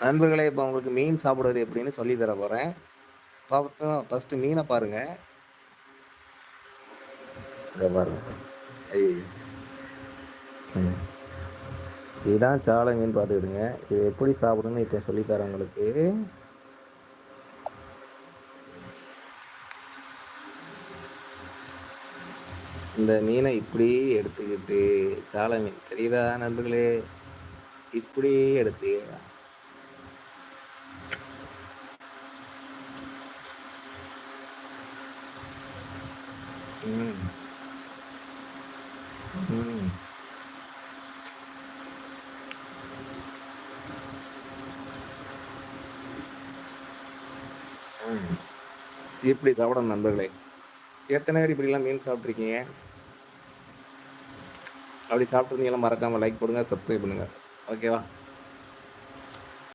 நண்பர்களே இப்போ உங்களுக்கு மீன் சாப்பிடுவது எப்படின்னு சொல்லி தர போகிறேன் பார்த்தோம் ஃபஸ்ட்டு மீனை பாருங்க. இதை பாருங்க. ஐயோ ம். இதுதான் சாலை மீன் பார்த்துக்கிடுங்க. இது எப்படி சாப்பிடுன்னு இப்போ சொல்லித்தரேன் உங்களுக்கு. இந்த மீனை இப்படி எடுத்துக்கிட்டு சாலை மீன். தெரியுதா நண்பர்களே? இப்படி எடுத்து ம். ம். ம். இப்படி சாப்பிடணும் நண்பர்களே? எத்தனை பேர் இப்படிலாம் மீன் சாப்பிட்ருக்கீங்க அப்படி சாப்பிட்ருந்தீங்களா மறக்காமல் லைக் போடுங்க சப்ஸ்கிரைப் பண்ணுங்கள் ஓகேவா